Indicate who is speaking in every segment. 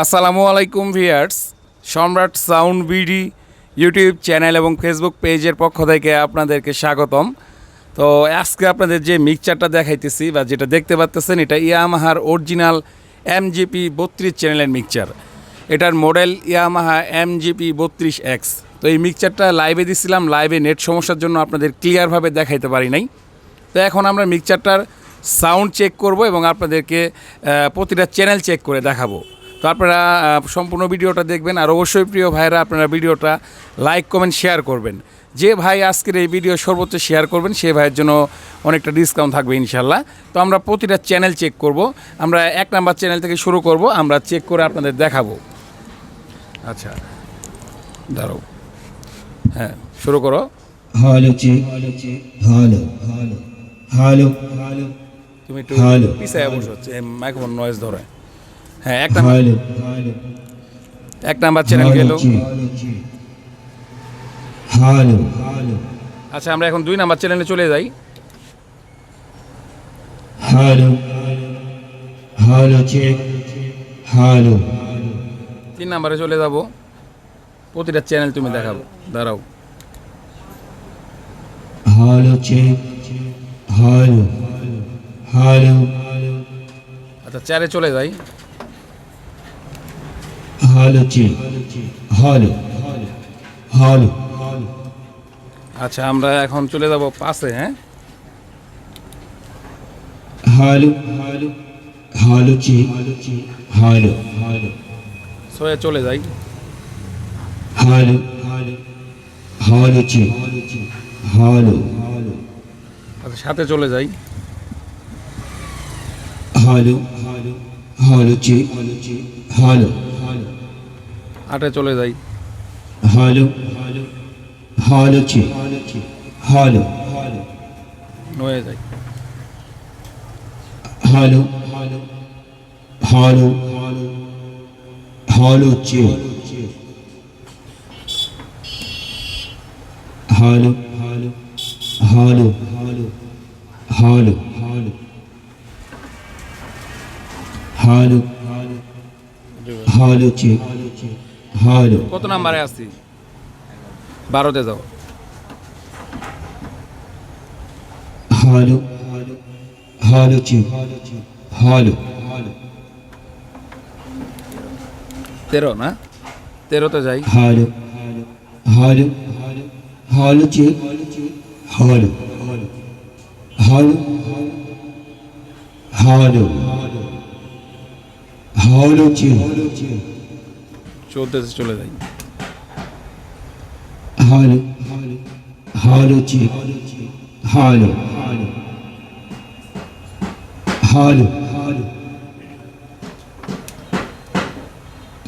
Speaker 1: আসসালামু আলাইকুম viewers. Samrat sound BD YouTube channel এবং ফেসবুক পেজের পক্ষ থেকে আপনাদেরকে স্বাগতম। তো আজকে আপনাদের যে মিক্সচারটা দেখাইতেছি বা যেটা দেখতে পাচ্তেছেন, এটা ইয়ামাহার অরিজিনাল এমজিপি বত্রিশ চ্যানেলের মিক্সচার। এটার মডেল ইয়ামাহা এমজিপি বত্রিশ এক্স। তো এই মিক্সচারটা লাইভে দিছিলাম, লাইভে নেট সমস্যার জন্য আপনাদের ক্লিয়ারভাবে দেখাইতে পারি নাই। তো এখন আমরা মিক্সচারটার সাউন্ড চেক করব এবং আপনাদেরকে প্রতিটা চ্যানেল চেক করে দেখাবো। তো আপনারা সম্পূর্ণ ভিডিওটা দেখবেন। আর অবশ্যই প্রিয় ভাইরা আপনারা ভিডিওটা লাইক কমেন্ট শেয়ার করবেন। যে ভাই আজকের এই ভিডিও সর্বোচ্চ শেয়ার করবেন সে ভাইয়ের জন্য অনেকটা ডিসকাউন্ট থাকবে ইনশাল্লাহ। তো আমরা প্রতিটা চ্যানেল চেক করব। আমরা এক নাম্বার চ্যানেল থেকে শুরু করব আমরা চেক করে আপনাদের দেখাবো। আচ্ছা দাঁড়াও। হ্যাঁ শুরু করো।
Speaker 2: চেক হালো হালো হালো হালো
Speaker 1: তুমি একটু. পিছায় বসো মাইক্রোফোন নয়েজ ধরে। হ্যাঁ এক নাম্বার। এক নাম্বার চ্যানেল গেল। আচ্ছা আমরা এখন দুই নাম্বার চ্যানেলে চলে যাই।
Speaker 2: চেক হালো
Speaker 1: তিন নাম্বারে চলে যাব। প্রতিটা চ্যানেল তুমি দেখাবো দাঁড়াও।
Speaker 2: চেক হালো
Speaker 1: আচ্ছা চারে চলে যাই।
Speaker 2: Hello check hello hello.
Speaker 1: আচ্ছা আমরা এখন চলে যাব পাশে হ্যাঁ?
Speaker 2: হালো হালো হালো।
Speaker 1: চলে যাই।
Speaker 2: Hello hello hello check hello.
Speaker 1: আচ্ছা সাথে চলে যাই।
Speaker 2: Hello hello hello check hello hello.
Speaker 1: আটে চলে যাই।
Speaker 2: Hello hello hello check hello hello hello hello hello hello hello hello hello hello hello hello হালো হ্যালো
Speaker 1: কত নাম্বারে আছি? ভারতে যাও।
Speaker 2: হ্যালো হ্যালো চিউ হ্যালো
Speaker 1: তেরো না? তেরো তো
Speaker 2: যাই। হ্যালো হ্যালো হ্যালো চি হ্যালো হ্যালো হ্যালো হ্যালো চিউ
Speaker 1: চলতেছে চলে যাই
Speaker 2: hello hello hello hello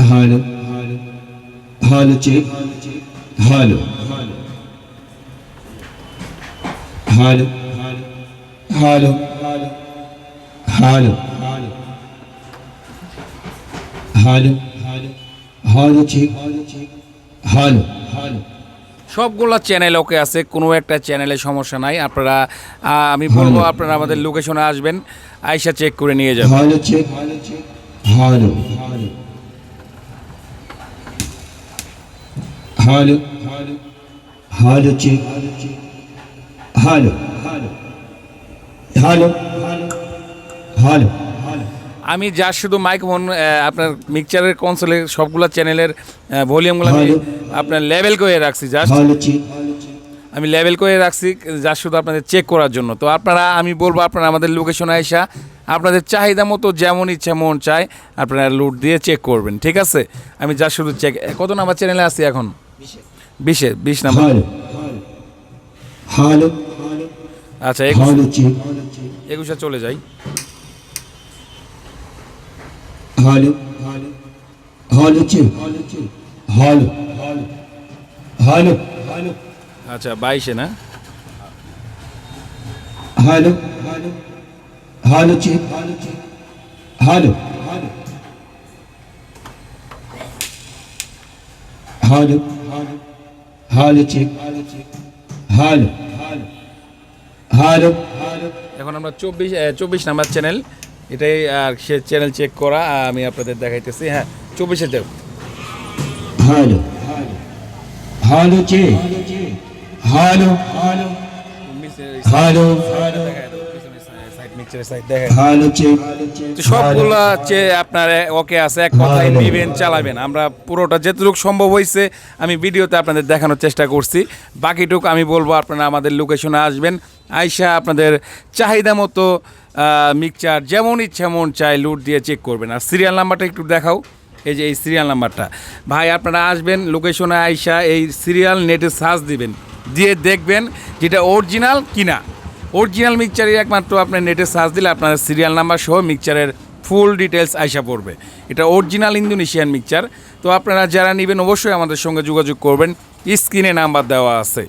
Speaker 2: hello hello check hello hello hello hello hello hello check hello. Hello
Speaker 1: সবগুলো চ্যানেল ওকে আছে কোনো একটা চ্যানেলে সমস্যা নাই। আপনারা আমি বলব আপনারা আমাদের লোকেশনে আসবেন আইসা চেক করে নিয়ে যাবেন।
Speaker 2: Check hello. Check hello. Hello. Hello.
Speaker 1: আমি যা শুধু মাইক্রোফোন আপনার মিক্সচারের কনসোলের সবগুলো চ্যানেলের ভলিউমগুলো আমি আপনার লেভেল করে রাখছি জাস্ট আমি লেভেল করে রাখছি যা শুধু আপনাদের চেক করার জন্য। তো আপনারা আমি বলব আপনারা আমাদের লোকেশনে আইসা আপনাদের চাহিদা মতো যেমন ইচ্ছা মন চায় আপনারা লুট দিয়ে চেক করবেন ঠিক আছে? আমি যা শুধু চেক কত নাম্বার চ্যানেলে আছি এখন? বিশে বিশ নাম্বার আচ্ছা একুশে চলে যাই।
Speaker 2: Hello hello check hello hello
Speaker 1: আচ্ছা বাইশে না?
Speaker 2: হালো hello check hello hello hello check hello হালো
Speaker 1: এখন আমরা চব্বিশ চব্বিশ নাম্বার চ্যানেল এটাই আর সে চ্যানেল চেক করা আমি আপনাদের দেখাইতেছি হ্যাঁ চব্বিশে দেব।
Speaker 2: Hello. Hello hello. Hello. Hello
Speaker 1: সবগুলা হচ্ছে আপনার ওকে আছে এক কথায় নিবেন চালাবেন। আমরা পুরোটা যেটুকু সম্ভব হয়েছে আমি ভিডিওতে আপনাদের দেখানোর চেষ্টা করছি। বাকিটুকু আমি বলব আপনারা আমাদের লোকেশনে আসবেন। আইসা আপনাদের চাহিদা মতো মিক্সচার যেমন ইচ্ছা মন চাই লুট দিয়ে চেক করবেন। আর সিরিয়াল নাম্বারটা একটু দেখাও এই যে এই সিরিয়াল নাম্বারটা ভাই আপনারা আসবেন লোকেশনে আইসা এই সিরিয়াল নেটে সার্চ দিবেন। দিয়ে দেখবেন যেটা অরিজিনাল কিনা। অরিজিনাল মিক্সচারের একমাত্র আপনার নেটে সার্চ দিলে আপনার সিরিয়াল নাম্বার সহ মিক্সচারের ফুল ডিটেলস আইসা পড়বে। এটা অরিজিনাল ইন্দোনেশিয়ান মিক্সচার। তো আপনারা যারা নেবেন অবশ্যই আমাদের সঙ্গে যোগাযোগ করবেন। স্ক্রিনে নাম্বার দেওয়া আছে।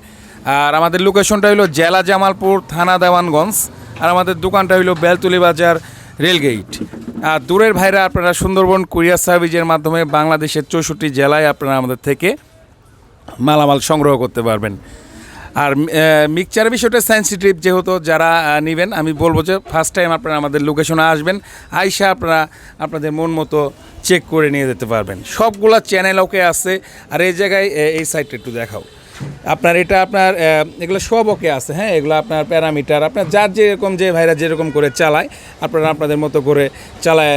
Speaker 1: আর আমাদের লোকেশনটা হলো জেলা জামালপুর, থানা দেওয়ানগঞ্জ। আর আমাদের দোকানটা হলো বেলতুলি বাজার রেলগেট আর দূরের ভাইরা আপনারা সুন্দরবন কুরিয়ার সার্ভিসের মাধ্যমে বাংলাদেশের চৌষট্টি জেলায় আপনারা আমাদের থেকে মালামাল সংগ্রহ করতে পারবেন। আর মিক্সচার বিষয়টা সেন্সিটিভ যেহেতু যারা নেবেন, আমি বলব যে ফার্স্ট টাইম আপনারা আমাদের লোকেশনে আসবেন, আইসা আপনারা আপনাদের মন মতো চেক করে নিয়ে যেতে পারবেন। সবগুলা চ্যানেল ওকে আছে, আর এই জায়গায় এই সাইডটা একটু দেখাও। আপনার এটা আপনার এগুলো সব ওকে আছে হ্যাঁ? এগুলো আপনার প্যারামিটার আপনার যার যেরকম যে ভাইরা যেরকম করে চালায়, আপনারা আপনাদের মতো করে চালায়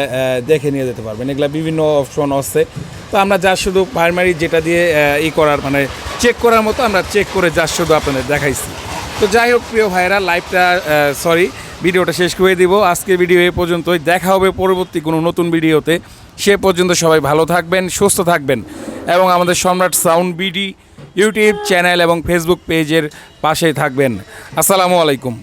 Speaker 1: দেখে নিয়ে যেতে পারবেন। এগুলো বিভিন্ন অপশন আছে। তো আমরা যা শুধু প্রাইমারি যেটা দিয়ে ই করার মানে চেক করার মতো আমরা চেক করে যা শুধু আপনাদের দেখাইছি। তো যাই হোক, প্রিয় ভাইরা লাইভটা সরি ভিডিওটা শেষ করে দিব। আজকের ভিডিও এ পর্যন্তই। দেখা হবে পরবর্তী কোনো নতুন ভিডিওতে সে পর্যন্ত সবাই ভালো থাকবেন, সুস্থ থাকবেন এবং আমাদের Samrat sound BD YouTube channel এবং ফেসবুক পেজের পাশেই থাকবেন। আসসালামু আলাইকুম।